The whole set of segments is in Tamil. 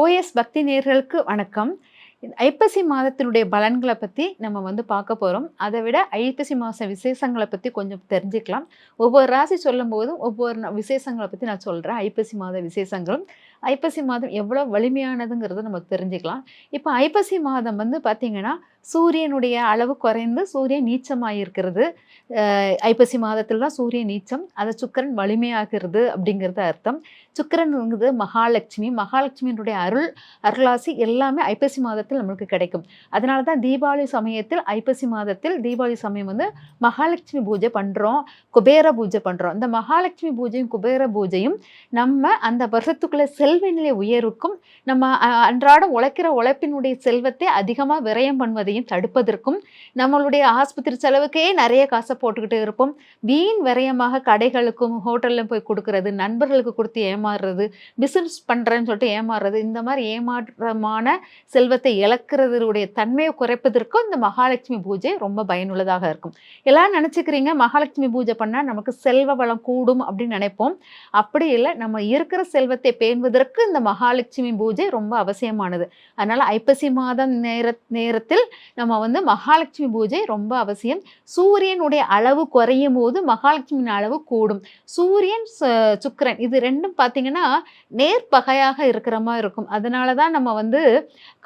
ஓஎஸ் பக்தி நேர்களுக்கு வணக்கம். ஐப்பசி மாதத்தினுடைய பலன்களை பற்றி நம்ம வந்து பார்க்க போகிறோம் அதை விட ஐப்பசி மாத விசேஷங்களை பற்றி கொஞ்சம் தெரிஞ்சுக்கலாம். ஒவ்வொரு ராசி சொல்லும் போதும் ஒவ்வொரு விசேஷங்களை பற்றி நான் சொல்கிறேன் ஐப்பசி மாத விசேஷங்களும். ஐப்பசி மாதம் எவ்வளோ வலிமையானதுங்கிறத நம்ம தெரிஞ்சுக்கலாம். இப்போ ஐப்பசி மாதம் வந்து பார்த்திங்கன்னா சூரியனுடைய அளவு குறைந்து சூரியன் நீச்சமாக இருக்கிறது ஐப்பசி மாதத்தில் தான் சூரியன் நீச்சம் அதை சுக்கிரன் வலிமையாகிறது அப்படிங்கிறது அர்த்தம். சுக்கரன்ங்கிறது மகாலட்சுமி மகாலட்சுமியினுடைய அருள் அருளாசி எல்லாமே ஐப்பசி மாதத்தில் நம்மளுக்கு கிடைக்கும். அதனால தான் தீபாவளி சமயத்தில் ஐப்பசி மாதத்தில் தீபாவளி சமயம் வந்து மகாலட்சுமி பூஜை பண்ணுறோம் குபேர பூஜை பண்ணுறோம் இந்த மகாலட்சுமி பூஜையும் குபேர பூஜையும் நம்ம அந்த வருஷத்துக்குள்ளே செல் செல்வ நிலை உயர்வுக்கும் நம்ம அன்றாடம் உழைக்கிற உழைப்பினுடைய செல்வத்தை அதிகமாக விரயம் பண்ணுவதையும் தடுப்பதற்கும் நம்மளுடைய ஆஸ்பத்திரி செலவுக்கே நிறைய காசை போட்டுக்கிட்டு இருப்போம். வீண் விரயமாக கடைகளுக்கும் ஹோட்டல்ல போய் கொடுக்கறது நண்பர்களுக்கு கொடுத்து ஏமாறுறது பிசினஸ் பண்ணுறேன்னு சொல்லிட்டு ஏமாறுறது இந்த மாதிரி ஏமாற்றமான செல்வத்தை இழக்கிறதுடைய தன்மையை குறைப்பதற்கும் இந்த மகாலட்சுமி பூஜை ரொம்ப பயனுள்ளதாக இருக்கும். எல்லாம் நினச்சிக்கிறீங்க மகாலட்சுமி பூஜை பண்ணால் நமக்கு செல்வ வளம் கூடும் அப்படின்னு நினைப்போம். அப்படி இல்லை நம்ம இருக்கிற செல்வத்தை பேணுவதற்கு இந்த மகாலட்சுமி பூஜை ரொம்ப அவசியமானது. அதனால் ஐப்பசி மாதம் நேர நேரத்தில் நம்ம வந்து மகாலட்சுமி பூஜை ரொம்ப அவசியம். சூரியனுடைய அளவு குறையும் போது மகாலட்சுமியின் அளவு கூடும். சூரியன் சுக்கரன் இது ரெண்டும் பார்த்தீங்கன்னா நேர்பகையாக இருக்கிற மாதிரி இருக்கும். அதனால தான் நம்ம வந்து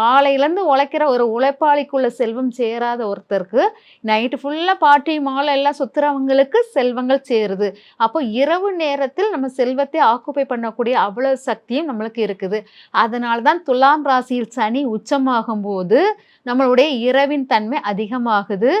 காலையிலேருந்து உழைக்கிற ஒரு உழைப்பாளிக்குள்ள செல்வம் சேராத ஒருத்தருக்கு நைட்டு ஃபுல்லாக பாட்டி மாலை எல்லாம் சுற்றுறவங்களுக்கு செல்வங்கள் சேருது. அப்போ இரவு நேரத்தில் நம்ம செல்வத்தை ஆக்குப்பை பண்ணக்கூடிய அவ்வளோ சக்தியும் நம்மளுக்கு இருக்குது. அதனால தான் துலாம் ராசியில் சனி உச்சமாகும் போது நம்மளுடைய இரவின் தன்மை அதிகமாகுது.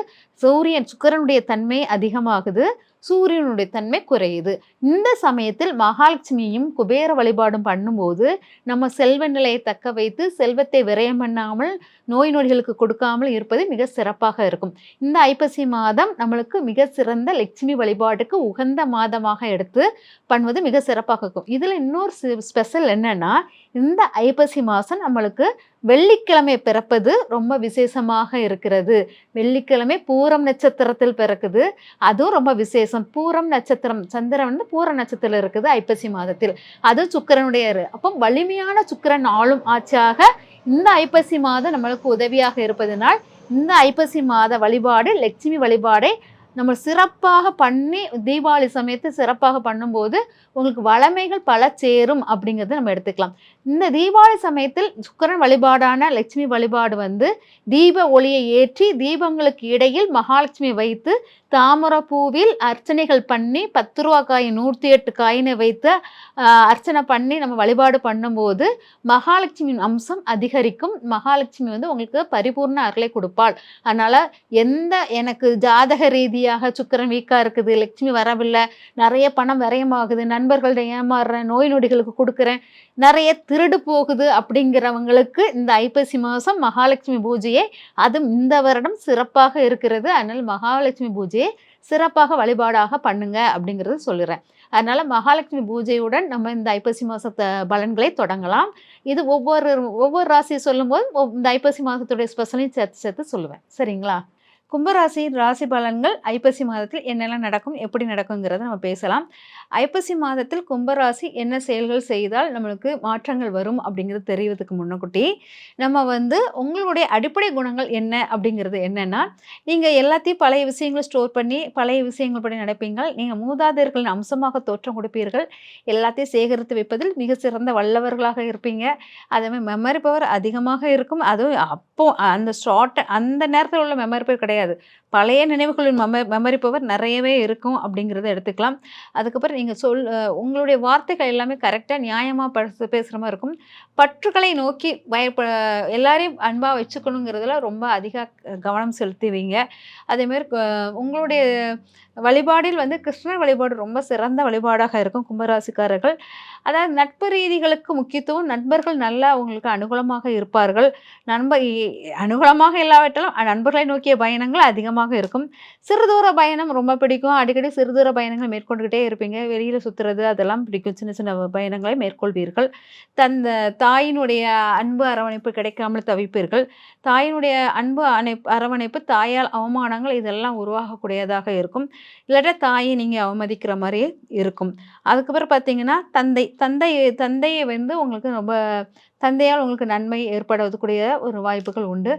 சூரியன் சுக்கிரனுடைய தன்மை அதிகமாகுது. சூரியனுடைய தன்மை குறையுது. இந்த சமயத்தில் மகாலட்சுமியும் குபேர வழிபாடும் பண்ணும்போது நம்ம செல்வ நிலையை தக்க வைத்து செல்வத்தை விரயம் பண்ணாமல் நோய் நொடிகளுக்கு கொடுக்காமல் இருப்பது மிக சிறப்பாக இருக்கும். இந்த ஐப்பசி மாதம் நம்மளுக்கு மிக சிறந்த லட்சுமி வழிபாட்டுக்கு உகந்த மாதமாக எடுத்து பண்ணுவது மிக சிறப்பாக இருக்கும். இதில் இன்னொரு ஸ்பெஷல் என்னன்னா இந்த ஐப்பசி மாதம் நம்மளுக்கு வெள்ளிக்கிழமை பிறப்பது ரொம்ப விசேஷமாக இருக்கிறது. வெள்ளிக்கிழமை பூரம் நட்சத்திரத்தில் பிறக்குது. அதுவும் ரொம்ப விசேஷம். பூரம் நட்சத்திரம் சந்திரன் வந்து பூர நட்சத்திரம் இருக்குது ஐப்பசி மாதத்தில். அது சுக்கரனுடைய அப்போ வலிமையான சுக்கிரன் ஆளும் ஆட்சியாக இந்த ஐப்பசி மாதம் நம்மளுக்கு உதவியாக இருப்பதனால் இந்த ஐப்பசி மாத வழிபாடு லட்சுமி வழிபாடை நம்ம சிறப்பாக பண்ணி தீபாவளி சமயத்தை சிறப்பாக பண்ணும்போது உங்களுக்கு வளமைகள் பல சேரும் அப்படிங்கிறத நம்ம எடுத்துக்கலாம். இந்த தீபாவளி சமயத்தில் சுக்கரன் வழிபாடான லட்சுமி வழிபாடு வந்து தீப ஒளியை ஏற்றி தீபங்களுக்கு இடையில் மகாலட்சுமி வைத்து தாமரை பூவில் அர்ச்சனைகள் பண்ணி பத்து ரூபா காய் நூற்றி எட்டு காயினை வைத்து அர்ச்சனை பண்ணி நம்ம வழிபாடு பண்ணும்போது மகாலட்சுமியின் அம்சம் அதிகரிக்கும். மகாலட்சுமி வந்து உங்களுக்கு பரிபூர்ண அருளை கொடுப்பாள். அதனால் எந்த எனக்கு ஜாதக ரீதியாக சுக்கிரன் வீக்காக இருக்குது லட்சுமி வரவில்லை நிறைய பணம் விரயமாகுது நண்பர்கள்ட்ட ஏமாறுறேன் நோய் நொடிகளுக்கு கொடுக்குறேன் நிறைய திருடு போகுது அப்படிங்கிறவங்களுக்கு இந்த ஐப்பசி மாதம் மகாலட்சுமி பூஜையை அது இந்த வருடம் சிறப்பாக இருக்கிறது. அதனால் மகாலட்சுமி பூஜையை சிறப்பாக வழிபாடாக பண்ணுங்க அப்படிங்கிறத சொல்லுறேன். அதனால மகாலட்சுமி பூஜையுடன் நம்ம இந்த ஐப்பசி மாதத்தை பலன்களை தொடங்கலாம். இது ஒவ்வொரு ஒவ்வொரு ராசியை சொல்லும்போது இந்த ஐப்பசி மாதத்துடைய ஸ்பெஷலையும் சேர்த்து சேர்த்து சொல்லுவேன். சரிங்களா? கும்பராசியின் ராசி பலன்கள் ஐப்பசி மாதத்தில் என்னெல்லாம் நடக்கும் எப்படி நடக்குங்கிறத நம்ம பேசலாம். ஐப்பசி மாதத்தில் கும்பராசி என்ன செயல்கள் செய்தால் நம்மளுக்கு மாற்றங்கள் வரும் அப்படிங்கிறது தெரிவதுக்கு முன்னக்கூட்டி நம்ம வந்து உங்களுடைய அடிப்படை குணங்கள் என்ன அப்படிங்கிறது என்னென்னா நீங்கள் எல்லாத்தையும் பழைய விஷயங்களை ஸ்டோர் பண்ணி பழைய விஷயங்கள் படி நடப்பீங்கள். நீங்கள் மூதாதையர்களின் அம்சமாக தோற்றம் கொடுப்பீர்கள். எல்லாத்தையும் சேகரித்து வைப்பதில் மிக சிறந்த வல்லவர்களாக இருப்பீங்க. அதேமாதிரி மெமரி பவர் அதிகமாக இருக்கும். அதுவும் அப்போ அந்த ஷார்ட் அந்த நேரத்தில் உள்ள மெமரி பவர் கிடையாது. together. பழைய நினைவுகளின் மெம மெமரி பவர் நிறையவே இருக்கும் அப்படிங்கிறத எடுத்துக்கலாம். அதுக்கப்புறம் நீங்கள் சொல் உங்களுடைய வார்த்தைகள் எல்லாமே கரெக்டாக நியாயமாக பேச பேசுகிற மாதிரி இருக்கும். பற்றுகளை நோக்கி பயப்ப எல்லாரையும் அன்பாக வச்சுக்கணுங்கிறதுல ரொம்ப அதிக கவனம் செலுத்துவீங்க. அதேமாரி உங்களுடைய வழிபாடில் வந்து கிருஷ்ணர் வழிபாடு ரொம்ப சிறந்த வழிபாடாக இருக்கும் கும்பராசிக்காரர்கள். அதாவது நட்பு ரீதிகளுக்கு முக்கியத்துவம் நண்பர்கள் நல்லா அவங்களுக்கு அனுகூலமாக இருப்பார்கள். நண்பர் அனுகூலமாக இல்லாவிட்டாலும் நண்பர்களை நோக்கிய பயணங்கள் அதிகமாக இருக்கும். சிறுதூர பயணம் ரொம்ப பிடிக்கும். அடிக்கடி சிறுதூர பயணங்கள் மேற்கொண்டுகிட்டே இருப்பீங்க. வெளியில் சுற்றுறது அதெல்லாம் பிடிக்கும். சின்ன சின்ன பயணங்களை மேற்கொள்வீர்கள். தந்த தாயினுடைய அன்பு அரவணைப்பு கிடைக்காமல் தவிப்பீர்கள். தாயினுடைய அன்பு அணை அரவணைப்பு தாயால் அவமானங்கள் இதெல்லாம் உருவாகக்கூடியதாக இருக்கும். இல்லாட்டா தாயை நீங்கள் அவமதிக்கிற மாதிரியே இருக்கும். அதுக்கப்புறம் பார்த்தீங்கன்னா தந்தை தந்தை தந்தையை வந்து உங்களுக்கு ரொம்ப தந்தையால் உங்களுக்கு நன்மை ஏற்படக்கூடிய ஒரு வாய்ப்புகள் உண்டு.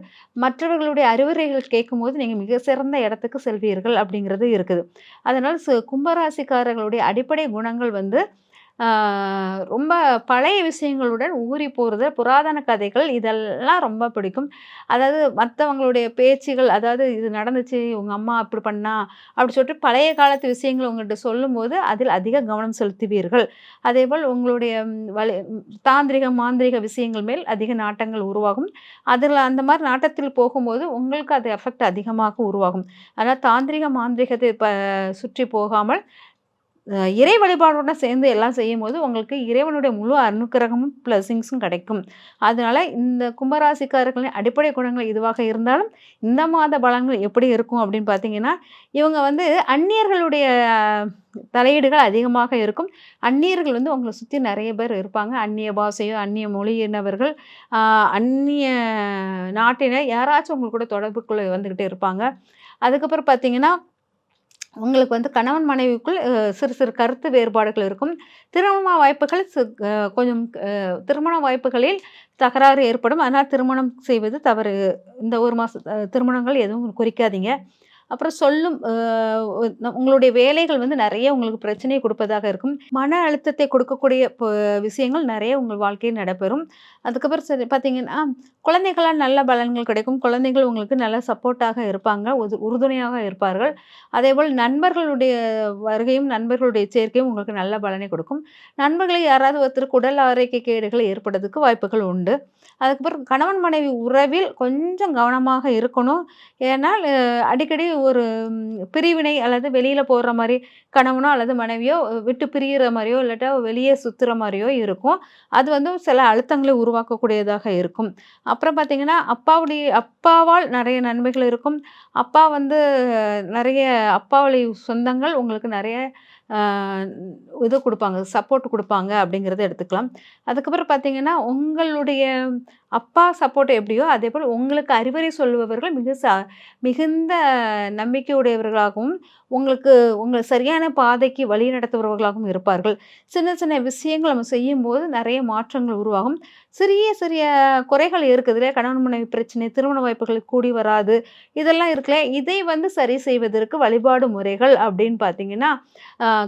மற்றவர்களுடைய அறிவுரைகள் கேட்கும்போது நீங்கள் மிக சிறந்த இடத்துக்கு செல்வீர்கள் அப்படிங்கிறது இருக்குது. அதனால் கும்பராசிக்காரர்களுடைய அடிப்படை குணங்கள் வந்து ரொம்ப பழைய விஷயங்களுடன் ஊறி போகிறது புராதன கதைகள் இதெல்லாம் ரொம்ப பிடிக்கும். அதாவது மற்றவங்களுடைய பேச்சுகள் அதாவது இது நடந்துச்சு உங்கள் அம்மா அப்படி பண்ணா அப்படி சொல்லிட்டு பழைய காலத்து விஷயங்கள் உங்கள்கிட்ட சொல்லும்போது அதில் அதிக கவனம் செலுத்துவீர்கள். அதேபோல் உங்களுடைய வழி தாந்திரிக மாந்திரிக விஷயங்கள் மேல் அதிக நாட்டங்கள் உருவாகும். அதில் அந்த மாதிரி நாட்டத்தில் போகும்போது உங்களுக்கு அது எஃபெக்ட் அதிகமாக உருவாகும். அதனால் தாந்திரிக மாந்திரிகத்தை ப சுற்றி போகாமல் இறை வழிபாடோட சேர்ந்து எல்லாம் செய்யும்போது உங்களுக்கு இறைவனுடைய முழு அனுக்கிரகமும் ப்ளஸிங்ஸும் கிடைக்கும். அதனால் இந்த கும்பராசிக்காரர்களின் அடிப்படை குணங்கள் இதுவாக இருந்தாலும் இந்த மாத பலங்கள் எப்படி இருக்கும் அப்படின்னு பார்த்தீங்கன்னா இவங்க வந்து அந்நியர்களுடைய தலையீடுகள் அதிகமாக இருக்கும். அந்நியர்கள் வந்து உங்களை சுற்றி நிறைய பேர் இருப்பாங்க. அந்நிய பாஷையோ அந்நிய மொழியினவர்கள் அந்நிய நாட்டினர் யாராச்சும் உங்களுக்கு கூட தொடர்புக்குள்ளே வந்துக்கிட்டே இருப்பாங்க. அதுக்கப்புறம் பார்த்தீங்கன்னா உங்களுக்கு வந்து கணவன் மனைவிக்குள் சிறு சிறு கருத்து வேறுபாடுகள் இருக்கும். திருமண வாய்ப்புகள் கொஞ்சம் திருமண வாய்ப்புகளில் தகராறு ஏற்படும். அதனால் திருமணம் செய்வது தவறு. இந்த ஒரு மாத திருமணங்கள் எதுவும் குறிக்காதீங்க. அப்புறம் சொல்லும் உங்களுடைய வேலைகள் வந்து நிறைய உங்களுக்கு பிரச்சனையை கொடுப்பதாக இருக்கும். மன அழுத்தத்தை கொடுக்கக்கூடிய விஷயங்கள் நிறைய உங்கள் வாழ்க்கையில் நடைபெறும். அதுக்கப்புறம் சரி பார்த்தீங்கன்னா குழந்தைகளால் நல்ல பலன்கள் கிடைக்கும். குழந்தைகள் உங்களுக்கு நல்ல சப்போர்ட்டாக இருப்பாங்க உறுதுணையாக இருப்பார்கள். அதேபோல் நண்பர்களுடைய வருகையும் நண்பர்களுடைய சேர்க்கையும் உங்களுக்கு நல்ல பலனை கொடுக்கும். நண்பர்களை யாராவது ஒருத்தருக்கு உடல் ஆரோக்கிய கேடுகள் ஏற்படுறதுக்கு வாய்ப்புகள் உண்டு. அதுக்கப்புறம் கணவன் மனைவி உறவில் கொஞ்சம் கவனமாக இருக்கணும். ஏன்னால் அடிக்கடி ஒரு பிரிவினை அல்லது வெளியில் போடுற மாதிரி கணவனோ அல்லது மனைவியோ விட்டு பிரிகிற மாதிரியோ இல்லாட்டா வெளியே சுற்றுற மாதிரியோ இருக்கும். அது வந்து சில அழுத்தங்களை உருவாக்கக்கூடியதாக இருக்கும். அப்புறம் பார்த்திங்கன்னா அப்பாவுடைய அப்பாவால் நிறைய நன்மைகள் இருக்கும். அப்பா வந்து நிறைய அப்பாவுடைய சொந்தங்கள் உங்களுக்கு நிறைய இது கொடுப்பாங்க சப்போர்ட் கொடுப்பாங்க அப்படிங்கிறத எடுத்துக்கலாம். அதுக்கப்புறம் பார்த்தீங்கன்னா உங்களுடைய அப்பா சப்போர்ட் எப்படியோ அதே போல் உங்களுக்கு அறிவுரை சொல்பவர்கள் மிக ச மிகுந்த நம்பிக்கையுடையவர்களாகவும் உங்களுக்கு உங்களை சரியான பாதைக்கு வழி நடத்துபவர்களாகவும் இருப்பார்கள். சின்ன சின்ன விஷயங்கள் நம்ம செய்யும்போது நிறைய மாற்றங்கள் உருவாகும். சிறிய சிறிய குறைகள் இருக்குது இல்லையா? கணவன் மனைவி பிரச்சனை திருமண வாய்ப்புகள் கூடி வராது. இதெல்லாம் இருக்குல்ல? இதை வந்து சரி செய்வதற்கு வழிபாடு முறைகள் அப்படின்னு பார்த்தீங்கன்னா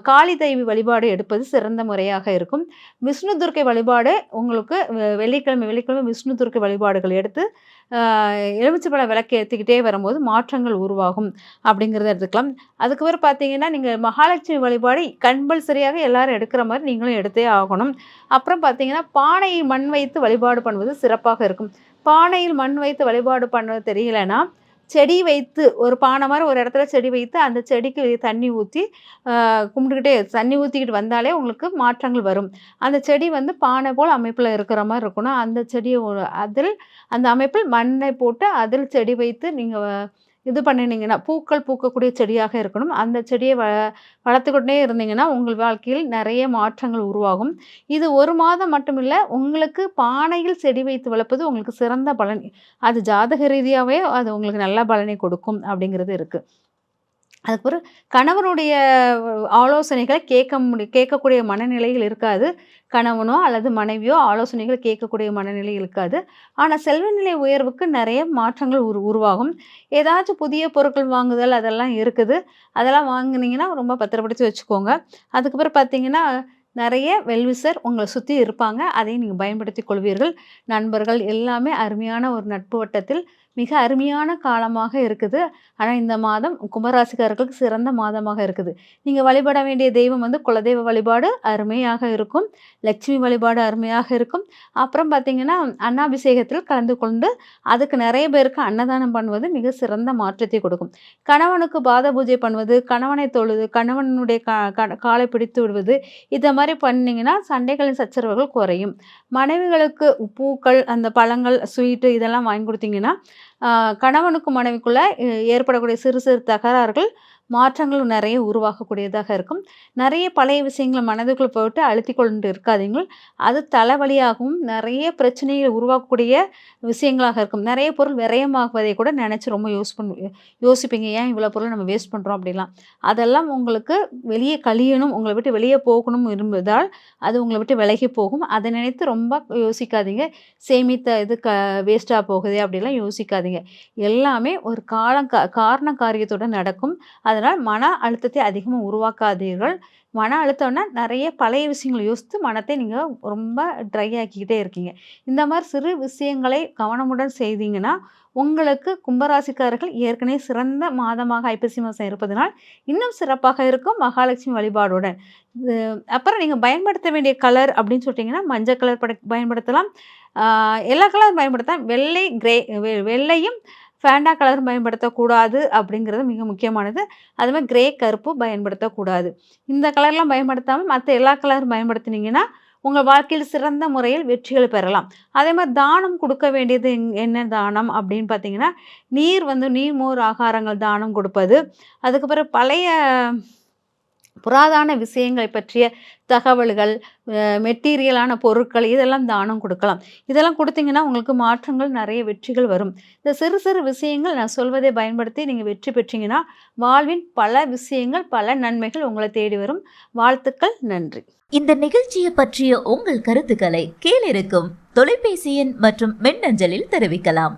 காளி தெய்வி வழிபாடு எடுப்பது சிறந்த முறையாக இருக்கும். விஷ்ணு துர்க்கை வழிபாடு உங்களுக்கு வெள்ளிக்கிழமை வெள்ளிக்கிழமை விஷ்ணு துர்க்கை வழிபாடுகள் எடுத்து எலுமிச்சப்பழ விளக்கு ஏற்றிக்கிட்டே வரும்போது மாற்றங்கள் உருவாகும் அப்படிங்கிறத எடுத்துக்கலாம். அதுக்கப்புறம் பார்த்தீங்கன்னா நீங்கள் மகாலட்சுமி வழிபாடு கம்பல்சரியாக எல்லாரும் எடுக்கிற மாதிரி நீங்களும் எடுத்தே ஆகணும். அப்புறம் பார்த்தீங்கன்னா பானையை மண் வைத்து வழிபாடு பண்ணுவது சிறப்பாக இருக்கும். பானையில் மண் வைத்து வழிபாடு பண்ண தெரியலன்னா செடி வைத்து ஒரு பானை மாதிரி ஒரு இடத்துல செடி வைத்து அந்த செடிக்கு தண்ணி ஊற்றி கும்பிட்டுக்கிட்டே தண்ணி ஊற்றிக்கிட்டு வந்தாலே உங்களுக்கு மாற்றங்கள் வரும். அந்த செடி வந்து பானை போல் அமைப்பில் இருக்கிற மாதிரி இருக்கணும். அந்த செடியை அதில் அந்த அமைப்பில் மண்ணை போட்டு அதில் செடி வைத்து நீங்கள் இது பண்ணினீங்கன்னா பூக்கள் பூக்கக்கூடிய செடியாக இருக்கணும். அந்த செடியை வ வளர்த்துக்கிட்டே இருந்தீங்கன்னா உங்கள் வாழ்க்கையில் நிறைய மாற்றங்கள் உருவாகும். இது ஒரு மாதம் மட்டும் இல்லை உங்களுக்கு பானையில் செடி வைத்து வளர்ப்பது உங்களுக்கு சிறந்த பலன். அது ஜாதக ரீதியாகவே அது உங்களுக்கு நல்ல பலனை கொடுக்கும் அப்படிங்கிறது இருக்குது அதுக்கப்புறம் கணவனுடைய ஆலோசனைகளை கேட்க முடி கேட்கக்கூடிய மனநிலையில் இருக்காது. கணவனோ அல்லது மனைவியோ ஆலோசனைகள் கேட்கக்கூடிய மனநிலை இருக்காது. ஆனால் செல்வநிலை உயர்வுக்கு நிறைய மாற்றங்கள் உரு உருவாகும். ஏதாச்சும் புதிய பொருட்கள் வாங்குதல் அதெல்லாம் இருக்குது. அதெல்லாம் வாங்கினீங்கன்னா ரொம்ப பத்திரப்படுத்தி வச்சுக்கோங்க. அதுக்கப்புறம் பார்த்தீங்கன்னா நிறைய வெல்விசர் உங்களை சுற்றி இருப்பாங்க. அதையும் நீங்கள் பயன்படுத்தி கொள்வீர்கள். நண்பர்கள் எல்லாமே அருமையான ஒரு நட்பு வட்டத்தில் மிக அருமையான காலமாக இருக்குது. ஆனால் இந்த மாதம் கும்பராசிக்காரர்களுக்கு சிறந்த மாதமாக இருக்குது. நீங்கள் வழிபட வேண்டிய தெய்வம் வந்து குலதெய்வ வழிபாடு அருமையாக இருக்கும். லட்சுமி வழிபாடு அருமையாக இருக்கும். அப்புறம் பார்த்திங்கன்னா அன்னாபிஷேகத்தில் கலந்து கொண்டு அதுக்கு நிறைய பேருக்கு அன்னதானம் பண்ணுவது மிக சிறந்த மாற்றத்தை கொடுக்கும். கணவனுக்கு பாத பூஜை பண்ணுவது கணவனை தொழுது கணவனுடைய காலை பிடித்து விடுவது இதை மாதிரி பண்ணிங்கன்னா சண்டைகளின் சச்சரவுகள் குறையும். மனைவிகளுக்கு பூக்கள் அந்த பழங்கள் ஸ்வீட்டு இதெல்லாம் வாங்கி கொடுத்தீங்கன்னா கணவனுக்கும் மனைவிக்குள்ளே ஏற்படக்கூடிய சிறு சிறு தகராறுகள் மாற்றங்களும் நிறைய உருவாகக்கூடியதாக இருக்கும். நிறைய பழைய விஷயங்களை மனதுக்குள்ள போட்டு அழுத்தி கொண்டு இருக்காதீங்க. அது தலைவலியாகவும் நிறைய பிரச்சனைகளை உருவாக்கக்கூடிய விஷயங்களாக இருக்கும். நிறைய பொருள் விரயமாகுவதை கூட நினச்சி ரொம்ப யூஸ் பண்ண யோசிப்பீங்க. ஏன் இவ்வளோ பொருள் நம்ம வேஸ்ட் பண்ணுறோம் அப்படிலாம். அதெல்லாம் உங்களுக்கு வெளியே கழியணும் உங்களை விட்டு வெளியே போகணும் விரும்புவதால் அது உங்களை விட்டு விலகி போகும். அதை நினைத்து ரொம்ப யோசிக்காதீங்க. சேமித்த இது க வேஸ்ட்டாக போகுது அப்படிலாம் யோசிக்காதீங்க. எல்லாமே ஒரு காலம் காரண காரியத்துடன் நடக்கும். அது அதனால் மன அழுத்தத்தை அதிகமாக உருவாக்காதீர்கள். மன அழுத்தம்னா நிறைய பழைய விஷயங்களை யோசித்து மனத்தை நீங்கள் ரொம்ப ட்ரை ஆக்கிக்கிட்டே இருக்கீங்க. இந்த மாதிரி சிறு விஷயங்களை கவனமுடன் செய்தீங்கன்னா உங்களுக்கு கும்பராசிக்காரர்கள் ஏற்கனவே சிறந்த மாதமாக ஐப்பசி மாதம் இருப்பதனால் இன்னும் சிறப்பாக இருக்கும் மகாலட்சுமி வழிபாடுடன். அப்புறம் நீங்கள் பயன்படுத்த வேண்டிய கலர் அப்படின்னு சொல்லிட்டிங்கன்னா மஞ்சள் கலர் பயன்படுத்தலாம். எல்லா கலரும் பயன்படுத்தலாம். வெள்ளை கிரே வெ- வெள்ளையும் ஃபேண்டா கலர் பயன்படுத்தக்கூடாது அப்படிங்கிறது மிக முக்கியமானது. அது மாதிரி கிரே கருப்பு பயன்படுத்தக்கூடாது. இந்த கலர்லாம் பயன்படுத்தாமல் மற்ற எல்லா கலரும் பயன்படுத்தினீங்கன்னா உங்கள் வாழ்க்கையில் சிறந்த முறையில் வெற்றிகள் பெறலாம். அதே மாதிரி தானம் கொடுக்க வேண்டியது என்ன தானம் அப்படின்னு பார்த்தீங்கன்னா நீர் வந்து நீர்மோர் ஆகாரங்கள் தானம் கொடுப்பது. அதுக்கப்புறம் பழைய புராதான விஷயங்களை பற்றிய தகவல்கள் மெட்டீரியலான பொருட்கள் இதெல்லாம் தானம் கொடுக்கலாம். இதெல்லாம் கொடுத்தீங்கன்னா உங்களுக்கு மாற்றங்கள் நிறைய வெற்றிகள் வரும். இந்த சிறு சிறு விஷயங்கள் நான் சொல்வதை பயன்படுத்தி நீங்கள் வெற்றி பெற்றீங்கன்னா வாழ்வின் பல விஷயங்கள் பல நன்மைகள் உங்களை தேடி வரும். வாழ்த்துக்கள் நன்றி. இந்த நிகழ்ச்சியை பற்றிய உங்கள் கருத்துக்களை கீழிருக்கும் தொலைபேசி எண் மற்றும் மின்னஞ்சலில் தெரிவிக்கலாம்.